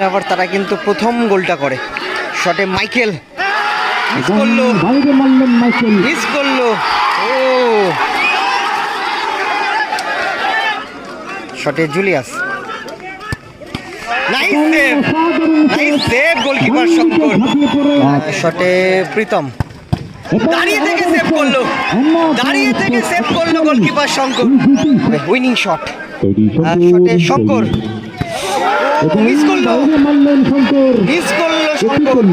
আবার তারা কিন্তু প্রথম গোলটা করে। শটে মাইকেল। মিস করল। বাইরে মারলেন মাইকেল। মিস করল। ও। শটে জুলিয়াস। গোলকিপার শঙ্কর। শটে প্রীতম। দাঁড়িয়ে থেকে সেভ করল। দাঁড়িয়ে থেকে সেভ। করল গোলকিপার শঙ্কর। Winning shot. শটে শঙ্কর। মিস করল। মিস করল শঙ্কর।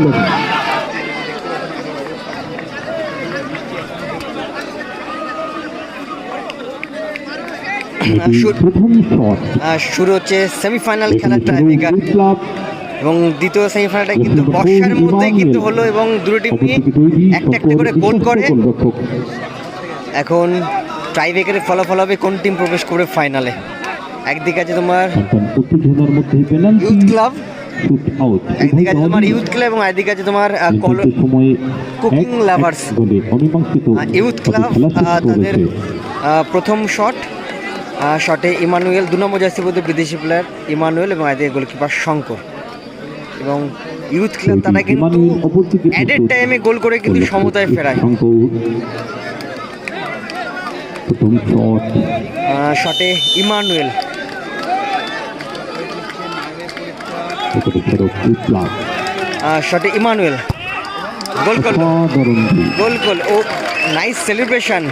শুরু- হচ্ছে সেমিফাইনাল খেলার টাইব্রেকার এবং দ্বিতীয় সেমিফাইনালটা কিন্তু বর্ষার মধ্যেই কিন্তু হলো এবং দুটো টিম একটা একটা করে গোল করে। এখন টাইব্রেকারের ফলাফল হবে কোন টিম প্রবেশ করবে ফাইনালে একদিকে আছে তোমার উত্তেজনার মধ্যে পেনাল্টি ইউথ ক্লাব একদিকে আছে তোমার ইউথ ক্লাব এবং একদিকে আছে তোমার Lovers। ইউথ ক্লাব তাদের প্রথম শট শটে ইমানুয়েল দু নম্বর জার্সি বলতে বিদেশি প্লেয়ার ইমানুয়েল এবং এদিকে গোলকিপার শঙ্কর। এবং ইউথ ক্লাব তারা কিন্তু অ্যাডেড টাইমে গোল করে কিন্তু সমতায় ফেরায়। শটে ইমানুয়েল। শটে Emmanuel. Goal goal. Goal goal oh nice celebration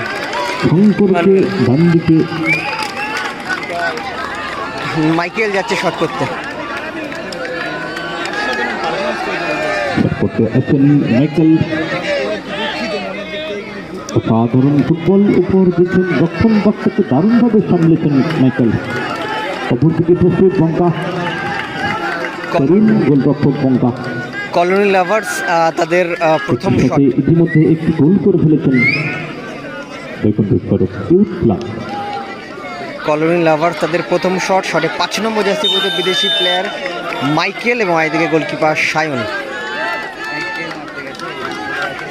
Michael যাচ্ছে শট করতে। করতে অসাধারণ ফুটবল উপর দিচ্ছেন রক্ষণ বাক্সকে দারুণভাবে সামলেছেন মাইকেল। অপরদিকে প্রস্তুত বঙ্কা কলোনি লাভার্স তাদের প্রথম শট। ইতিমধ্যে একটি গোল করে ফেলেছেন কলোনি লাভার্স তাদের প্রথম শট শটে পাঁচ নম্বর জার্সি বলতে বিদেশি প্লেয়ার মাইকেল এবং এদিকে গোলকিপার সায়ন।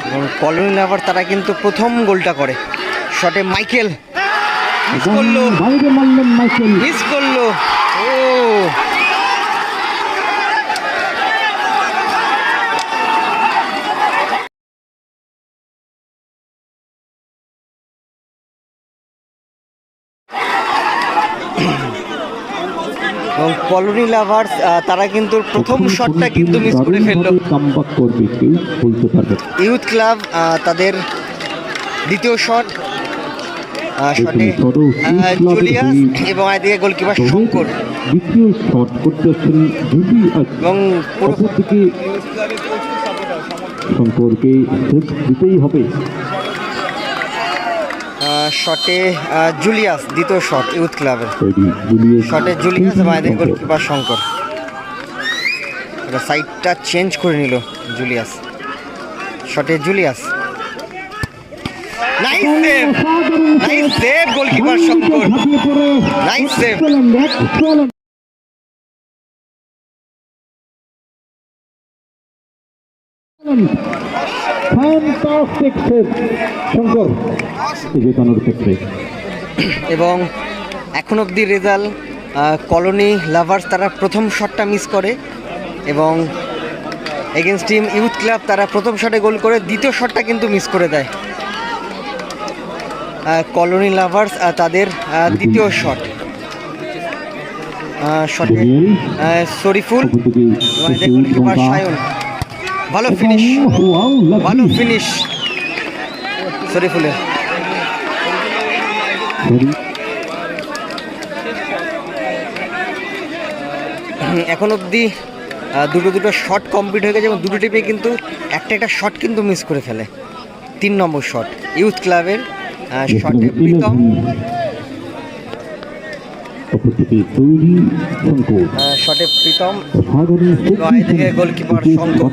এবং কলোনি লাভার তারা কিন্তু প্রথম গোলটা করে। শটে মাইকেল। মিস করল। মাইকেল। মিস করল। ও। এবং কলোনি লাভার্স তারা কিন্তু প্রথম শটটা কিন্তু মিস করে ফেলল। কামবাক করবে কেউ বলতে পারবে ইউথ ক্লাব তাদের দ্বিতীয় শট শটে জুলিয়াস এবং এদিকে গোলকিপার শঙ্কর। দ্বিতীয় শট করতে এবং পুরো অপরদিকে শঙ্করকে দিতেই হবে। শটে জুলিয়াস দ্বিতীয় শট ইউথ ক্লাবের শটে জুলিয়াস এদিকে গোলকিপার শঙ্কর। সাইডটা চেঞ্জ করে নিল জুলিয়াস। শটে Julius. Save goalkeeper Shankar! Nice fantastic save Shankar জেতানোর ক্ষেত্রে। এবং এখন অবধি রেজাল্ট কলোনি লাভার্স তারা প্রথম শটটা মিস করে এবং এগেনস্ট টিম ইউথ ক্লাব তারা প্রথম শটে গোল করে দ্বিতীয় শটটা কিন্তু মিস করে দেয়। কলোনি লাভার্স তাদের দ্বিতীয় শট। শটে শরীফুল সায়ন। ভালো ফিনিশ ভালো ফিনিশ শরীফুলের। এখন আহ, দুটো দুটো শট কমপ্লিট হয়ে গেছে এবং দুটো টিপে কিন্তু একটা একটা শট কিন্তু মিস করে ফেলে। তিন নম্বর শট ইউথ ক্লাবের শটে প্রীতম। অপরদিকে তৈরি শঙ্কর শটে প্রীতম। নয় থেকে গোলকিপার শঙ্কর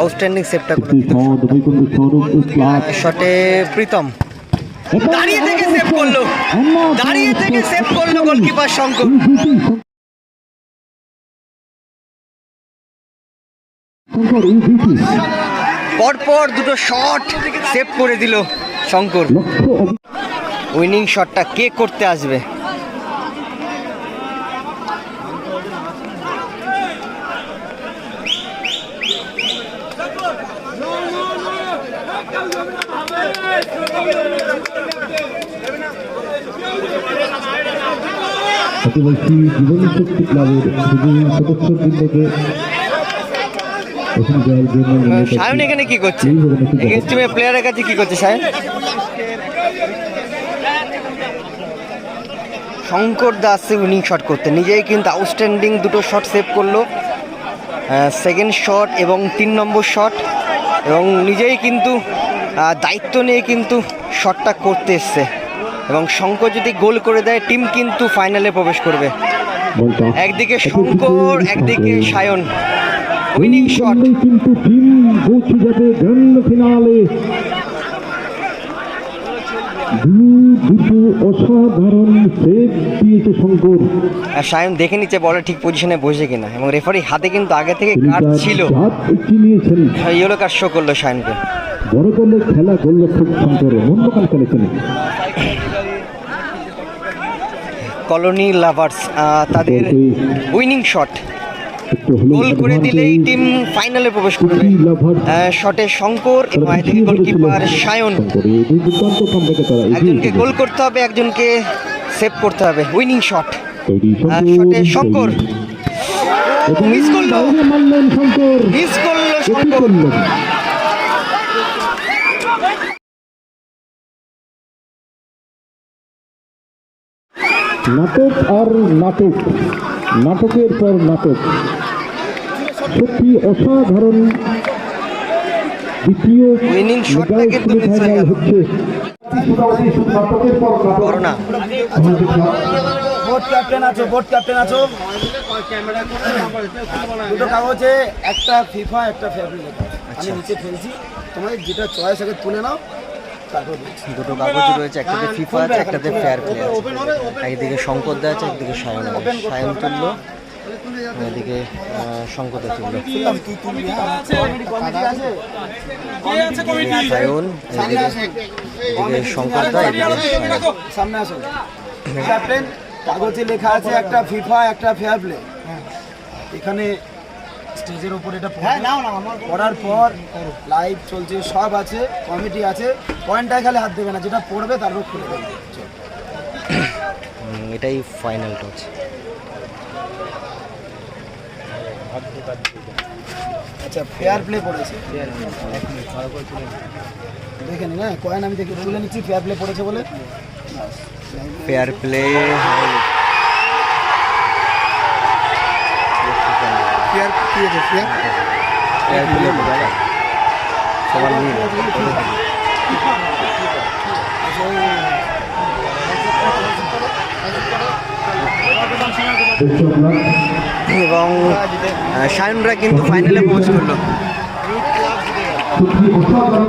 আউটস্ট্যান্ডিং সেভটা শটে প্রীতম। দাঁড়িয়ে থেকে সেভ করল। দাঁড়িয়ে থেকে সেভ করল গোলকিপার শঙ্কর শঙ্কর এই দুটি পরপর দুটো শট সেভ করে দিল শঙ্কর। উইনিং শটটা কে করতে আসবে? আদিবাসী জীবন শক্তি ক্লাবের জন্য নির্মিত সায়ন এখানে কি করছে প্লেয়ারের কাছে কি করছে, সায়ন? শঙ্কর দাস উইনিং শট করতে। নিজেই কিন্তু আউটস্ট্যান্ডিং দুটো শট সেভ করল। সেকেন্ড শট এবং তিন নম্বর শট এবং নিজেই কিন্তু দায়িত্ব নিয়ে কিন্তু শটটা করতে এসছে। এবং শঙ্কর যদি গোল করে দেয় টিম কিন্তু ফাইনালে প্রবেশ করবে। একদিকে শঙ্কর একদিকে সায়ন। উইনিং শট কিন্তু টিম পৌঁছে যাবে গ্র্যান্ড ফিনালে দুটো অসাধারণ সেভ দিয়েছে শঙ্কর আর সায়ন দেখে নিচ্ছে বলে ঠিক পজিশনে বসে কিনা এবং রেফারি হাতে কিন্তু আগে থেকে কার্ড ছিল। নিয়েছেন। ইয়েলো কার্ড শো করল সায়নকে। বড় দলের খেলা গোলরক্ষক শঙ্কর মন্ডকাল খেলেছেন কলোনি লাভার্স তাদের উইনিং শট। গোল করে দিলেই টিম ফাইনালে প্রবেশ করবে। শটে শঙ্কর গোলকিপার সায়ন। একজনকে গোল। করতে হবে একজনকে সেভ করতে হবে। Winning shot. শটে শঙ্কর। মিস করল। মিস করল শঙ্কর। নাটক আর নাটক। নাটকের পর নাটক। সত্যি অসাধারণ। দ্বিতীয়। হচ্ছে। ক্যাপ্টেন আছো ক্যাপ্টেন আছো? দুটো কাগজে একটা ফিফা একটা ফেব্রি লেখা আছে। আমি নিচে ফেলছি তোমাদের যেটা চয়েস আগে তুলে নাও। দুটো কাগজ রয়েছে একটাতে ফিফা আছে একটাতে ফেয়ার প্লে আছে। একদিকে শঙ্কর দা আছে একদিকে সায়ন আছে। সায়ন তুললো এদিকে আহ, শঙ্কর দা তুললো। হ্যাঁ? সায়ন এদিকে শঙ্কর দা এদিকে সামনে আসো। কাগজে লেখা আছে একটা ফিফা একটা ফেয়ার প্লে এখানে স্টেজের উপর এটা পড়বে। পড়ার পর লাইভ চলছে সব আছে কমিটি আছে। পয়েন্টটায় খালি হাত দেবে না যেটা পড়বে তার তারপর খুলে দেবে। এটাই ফাইনাল টচ আচ্ছা ফেয়ার প্লে পড়েছে। দেখে নিন হ্যাঁ কয়েন আমি দেখে তুলে নিচ্ছি ফেয়ার প্লে পড়েছে বলে। ফেয়ার প্লে সবার এবং সায়নরা কিন্তু ফাইনালে পৌঁছ করল